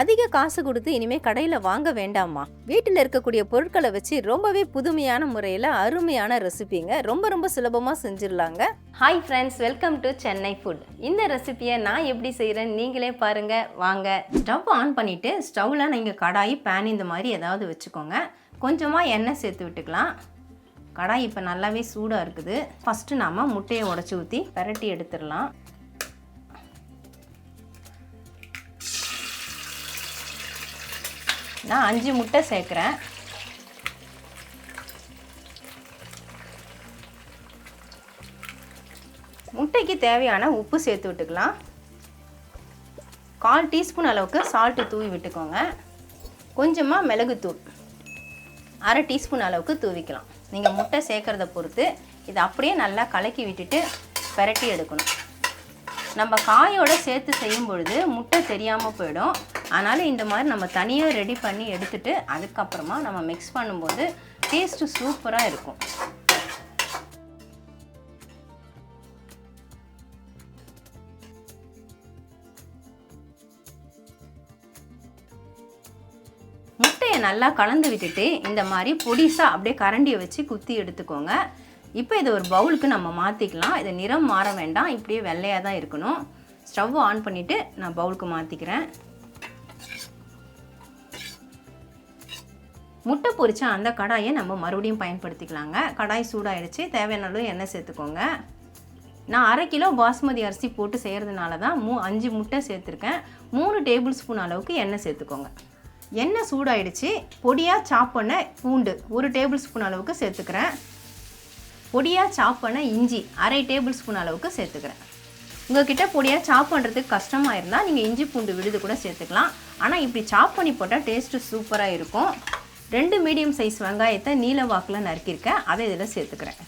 அதிக காசு கொடுத்து இனிமே கடையில் வாங்க வேண்டாமா வீட்டில் இருக்கக்கூடிய பொருட்களை வச்சு ரொம்பவே புதுமையான முறையில் அருமையான ரெசிபிங்க. ரொம்ப ரொம்ப சுலபமாக செஞ்சிடலாங்க. Hi friends welcome to Chennai food இந்த ரெசிபியை நான் எப்படி செய்கிறேன் நீங்களே பாருங்க. வாங்க. ஸ்டவ் ஆன் பண்ணிவிட்டு ஸ்டவ்வில் நீங்கள் கடாயி பேன் இந்த மாதிரி ஏதாவது வச்சுக்கோங்க. கொஞ்சமாக எண்ணெய் சேர்த்து விட்டுக்கலாம். கடாய் இப்போ நல்லாவே சூடாக இருக்குது. ஃபஸ்ட்டு நாம் முட்டையை உடச்சி ஊற்றி பரட்டி எடுத்துடலாம். நான் அஞ்சு முட்டை சேர்க்குறேன். முட்டைக்கு தேவையான உப்பு சேர்த்து விட்டுக்கலாம். கால் டீஸ்பூன் அளவுக்கு சால்ட்டு தூவி விட்டுக்கோங்க. கொஞ்சமாக மிளகுத்தூள். அரை டீஸ்பூன் அளவுக்கு தூவிக்கலாம். நீங்கள் முட்டை சேர்க்குறத பொறுத்து இதை அப்படியே நல்லா கலக்கி விட்டுட்டு பெரட்டி எடுக்கணும். நம்ம காயோட சேர்த்து செய்யும் பொழுது முட்டை தெரியாமல் போயிடும். அதனால் இந்த மாதிரி நம்ம தனியாக ரெடி பண்ணி எடுத்துட்டு அதுக்கப்புறமா நம்ம மிக்ஸ் பண்ணும்போது டேஸ்ட்டு சூப்பராக இருக்கும். முட்டையை நல்லா கலந்து விட்டுட்டு இந்த மாதிரி பொடிசாக அப்படியே கரண்டியை வச்சு குத்தி எடுத்துக்கோங்க. இப்போ இதை ஒரு பவுலுக்கு நம்ம மாற்றிக்கலாம் இது நிறம் மாற வேண்டாம். இப்படியே வெள்ளையாக தான் இருக்கணும். ஸ்டவ் ஆன் பண்ணிவிட்டு நான் பவுலுக்கு மாற்றிக்கிறேன் முட்டை பொரிச்ச அந்த கடாயை நம்ம மறுபடியும் பயன்படுத்திக்கலாங்க. கடாய் சூடாயிடுச்சு. தேவையான அளவு எண்ணெய் சேர்த்துக்கோங்க. நான் அரை கிலோ பாஸ்மதி அரிசி போட்டு செய்கிறதுனால தான் மூ அஞ்சு முட்டை சேர்த்துருக்கேன். மூணு டேபிள் ஸ்பூன் அளவுக்கு எண்ணெய் சேர்த்துக்கோங்க. எண்ணெய் சூடாயிடுச்சு. பொடியாக சாப் பண்ண பூண்டு ஒரு டேபிள் ஸ்பூன் அளவுக்கு சேர்த்துக்கிறேன். பொடியாக சாப் பண்ண இஞ்சி அரை டேபிள் ஸ்பூன் அளவுக்கு சேர்த்துக்கிறேன். உங்ககிட்ட பொடியாக சாப் பண்ணுறதுக்கு கஷ்டமாக இருந்தால் நீங்கள் இஞ்சி பூண்டு விழுது கூட சேர்த்துக்கலாம். ஆனால் இப்படி சாப் பண்ணி போட்டால் டேஸ்ட்டு சூப்பராக இருக்கும். ரெண்டு மீடியம் சைஸ் வெங்காயத்தை நீல வாக்கில் நறுக்கியிருக்கேன். அதை இதில் சேர்த்துக்கிறேன்.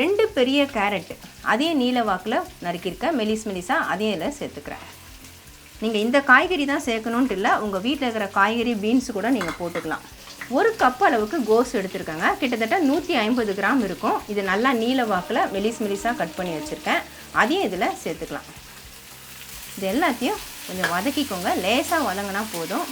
ரெண்டு பெரிய கேரட்டு அதையும் நீல வாக்கில் நறுக்கியிருக்கேன். மெலிஸ் மெலிஸாக அதையும் இதில் சேர்த்துக்கிறேன். நீங்கள் இந்த காய்கறி தான் சேர்க்கணுன்ட்டு இல்லை உங்கள் வீட்டில் இருக்கிற காய்கறி பீன்ஸ் கூட நீங்கள் போட்டுக்கலாம். ஒரு கப் அளவுக்கு கோஸ் எடுத்திருக்காங்க. கிட்டத்தட்ட நூற்றி ஐம்பது கிராம் இருக்கும். இது நல்லா நீல வாக்கில் மெலிஸ் மெலிஸாக கட் பண்ணி வச்சுருக்கேன். அதையும் இதில் சேர்த்துக்கலாம். இது எல்லாத்தையும் கொஞ்சம் வதக்கிக்கோங்க. லேசாக வதங்கினா போதும்.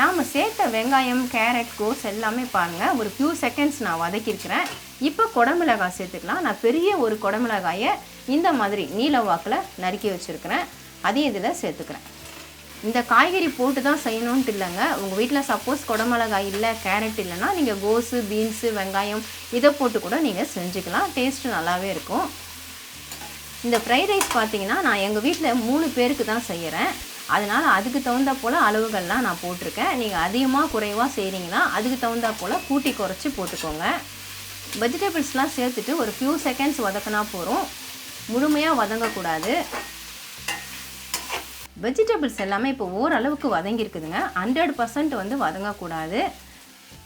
நாம் சேர்த்த வெங்காயம் கேரட் கோஸ் எல்லாமே பாருங்கள் ஒரு ஃபியூ செகண்ட்ஸ் நான் வதக்கியிருக்கிறேன். இப்போ குடமிளகாய் சேர்த்துக்கலாம். நான் பெரிய ஒரு குடமிளகாயை இந்த மாதிரி நீல வாக்கில் நறுக்கி வச்சுருக்கிறேன். அதையும் இதில் சேர்த்துக்கிறேன். இந்த காய்கறி போட்டு தான் செய்யணுன்ட்டு இல்லைங்க. உங்கள் வீட்டில் சப்போஸ் குடமிளகாய் இல்லை கேரட் இல்லைன்னா நீங்கள் கோஸு பீன்ஸு வெங்காயம் இதை போட்டு கூட நீங்கள் செஞ்சுக்கலாம். டேஸ்ட்டு நல்லாவே இருக்கும். இந்த ஃப்ரைட் ரைஸ் பார்த்தீங்கன்னா நான் எங்கள் வீட்டில் மூணு பேருக்கு தான் செய்கிறேன் அதனால் அதுக்கு தகுந்த போல் அளவுகள்லாம் நான் போட்டிருக்கேன். நீங்கள் அதிகமாக குறைவாக செய்கிறீங்கன்னா அதுக்கு தகுந்தா போல் கூட்டி குறைச்சி போட்டுக்கோங்க. வெஜிடபிள்ஸ்லாம் சேர்த்துட்டு ஒரு ஃபியூ செகண்ட்ஸ் வதக்கினா போகிறோம் முழுமையாக வதங்கக்கூடாது. வெஜிடபிள்ஸ் எல்லாமே இப்போ ஓரளவுக்கு வதங்கியிருக்குதுங்க. ஹண்ட்ரட் பர்சன்ட் வந்து வதங்கக்கூடாது.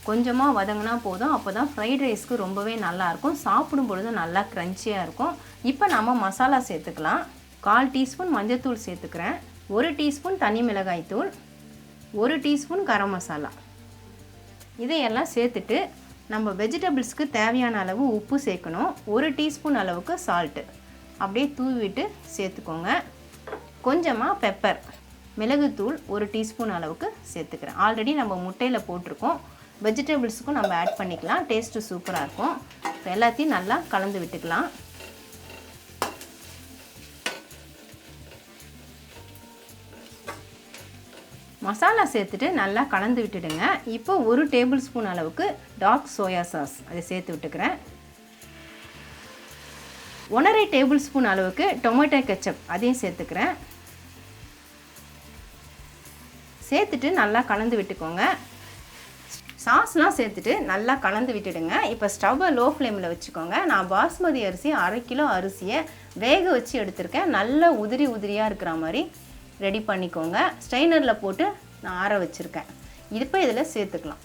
கொஞ்சமாக வதங்கினா போதும். அப்போ தான் ஃப்ரைட் ரைஸ்க்கு ரொம்பவே நல்லாயிருக்கும். சாப்பிடும் பொழுது நல்லா க்ரன்ச்சியாக இருக்கும். இப்போ நம்ம மசாலா சேர்த்துக்கலாம். கால் டீஸ்பூன் மஞ்சத்தூள் சேர்த்துக்கிறேன். ஒரு டீஸ்பூன் தனி மிளகாய் தூள் ஒரு டீஸ்பூன் கரம் மசாலா. இதையெல்லாம் சேர்த்துட்டு நம்ம வெஜிடபிள்ஸ்க்கு தேவையான அளவு உப்பு சேர்க்கணும். ஒரு டீஸ்பூன் அளவுக்கு சால்ட்டு அப்படியே தூவிட்டு சேர்த்துக்கோங்க. கொஞ்சமாக பெப்பர் மிளகுத்தூள் ஒரு டீஸ்பூன் அளவுக்கு சேர்த்துக்கிறேன். ஆல்ரெடி நம்ம முட்டையில் போட்டிருக்கோம். வெஜிடபிள்ஸுக்கும் நம்ம ஆட் பண்ணிக்கலாம். டேஸ்ட்டு சூப்பராக இருக்கும். இப்போ எல்லாத்தையும் நல்லா கலந்து விட்டுக்கலாம். மசாலா சேர்த்துட்டு நல்லா கலந்து விட்டுடுங்க. இப்போ ஒரு டேபிள் ஸ்பூன் அளவுக்கு டார்க் சோயா சாஸ் அதை சேர்த்து விட்டுக்கிறேன். ஒன்றரை டேபிள் ஸ்பூன் அளவுக்கு டொமேட்டோ கெச்சப் அதையும் சேர்த்துக்கிறேன். சேர்த்துட்டு நல்லா கலந்து விட்டுக்கோங்க. சாஸ்லாம் சேர்த்துட்டு நல்லா கலந்து விட்டுடுங்க. இப்போ ஸ்டவ்வை லோ ஃப்ளேமில் வச்சுக்கோங்க. நான் பாஸ்மதி அரிசி அரை கிலோ அரிசியை வேக வச்சு எடுத்திருக்கேன். நல்ல உதிரி உதிரியாக இருக்கிற மாதிரி ரெடி பண்ணிக்கோங்க. ஸ்ட்ரெயினரில் போட்டு நான் ஆற வச்சுருக்கேன். இப்போ இதில் சேர்த்துக்கலாம்.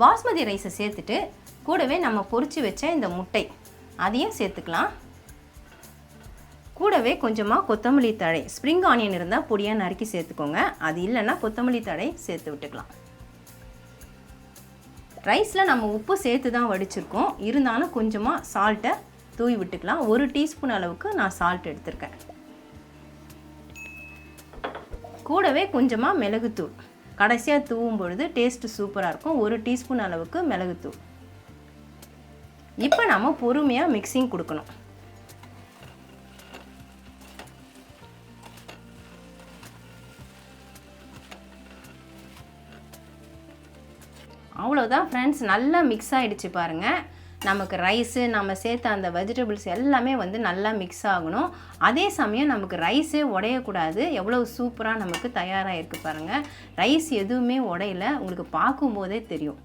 பாஸ்மதி ரைஸை சேர்த்துட்டு கூடவே நம்ம பொறிச்சு வச்ச இந்த முட்டை அதையும் சேர்த்துக்கலாம். கூடவே கொஞ்சமாக கொத்தமல்லி தழை ஸ்ப்ரிங் ஆனியன் இருந்தால் பொடியாக நறுக்கி சேர்த்துக்கோங்க. அது இல்லைன்னா கொத்தமல்லி தழை சேர்த்து விட்டுக்கலாம். ரைஸில் நம்ம உப்பு சேர்த்து தான் வடிச்சிருக்கோம். இருந்தாலும் கொஞ்சமாக சால்ட்டை தூவி விட்டுக்கலாம். ஒரு டீஸ்பூன் அளவுக்கு நான் சால்ட் எடுத்திருக்கேன். கூடவே கொஞ்சமாக மிளகுத்தூள். கடைசியாக தூவும் பொழுது டேஸ்ட்டு சூப்பராக இருக்கும். ஒரு டீஸ்பூன் அளவுக்கு மிளகுத்தூள். இப்போ நம்ம பொறுமையாக மிக்சிங் கொடுக்கணும். அவ்வளோதான் ஃப்ரெண்ட்ஸ் நல்லா மிக்ஸ் ஆகிடுச்சு பாருங்கள் நமக்கு ரைஸு நம்ம சேர்த்த அந்த வெஜிடபிள்ஸ் எல்லாமே வந்து நல்லா மிக்ஸ் ஆகணும். அதே சமயம் நமக்கு ரைஸே உடையக்கூடாது. எவ்வளோ சூப்பராக நமக்கு தயாராக இருக்குது பாருங்கள் ரைஸ் எதுவுமே உடையல. உங்களுக்கு பார்க்கும்போதே தெரியும்.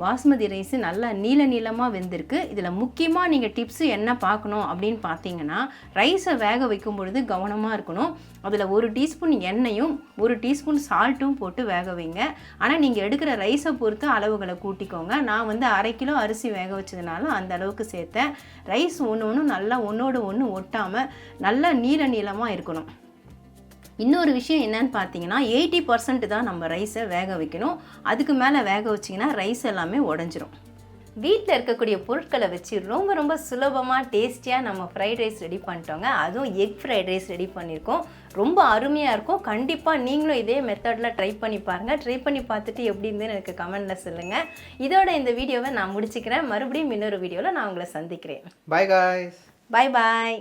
பாஸ்மதி ரைஸ் நல்லா நீல நீளமாக வெந்திருக்கு. இதில் முக்கியமாக நீங்கள் டிப்ஸு என்ன பார்க்கணும் அப்படின்னு பார்த்தீங்கன்னா ரைஸை வேக வைக்கும் பொழுது கவனமாக இருக்கணும். அதில் ஒரு டீஸ்பூன் எண்ணெயும் ஒரு டீஸ்பூன் சால்ட்டும் போட்டு வேக வைங்க. ஆனால் நீங்கள் எடுக்கிற ரைஸை பொறுத்து அளவுகளை கூட்டிக்கோங்க. நான் வந்து அரை கிலோ அரிசி வேக வச்சதுனால அந்த அளவுக்கு சேர்த்தேன். ரைஸ் ஒன்று ஒன்று நல்லா ஒன்றோடு ஒன்று ஒட்டாமல் நல்லா நீல நீளமாக இருக்கணும். இன்னொரு விஷயம் என்னன்னு பார்த்தீங்கன்னா எயிட்டி பர்சன்ட் தான் நம்ம ரைஸை வேக வைக்கணும். அதுக்கு மேலே வேக வச்சிங்கன்னா ரைஸ் எல்லாமே உடஞ்சிரும். வீட்டில் இருக்கக்கூடிய பொருட்களை வச்சு ரொம்ப ரொம்ப சுலபமாக டேஸ்டியாக நம்ம ஃப்ரைட் ரைஸ் ரெடி பண்ணிட்டோங்க. அதுவும் எக் ஃப்ரைட் ரைஸ் ரெடி பண்ணியிருக்கோம். ரொம்ப அருமையாக இருக்கும். கண்டிப்பாக நீங்களும் இதே மெத்தடில் ட்ரை பண்ணி பாருங்கள் ட்ரை பண்ணி பார்த்துட்டு எப்படி இருந்துன்னு எனக்கு கமெண்டில் சொல்லுங்கள் இதோட இந்த வீடியோவை நான் முடிச்சுக்கிறேன். மறுபடியும் இன்னொரு வீடியோவில் நான் உங்களை சந்திக்கிறேன். Bye guys. பாய் பாய்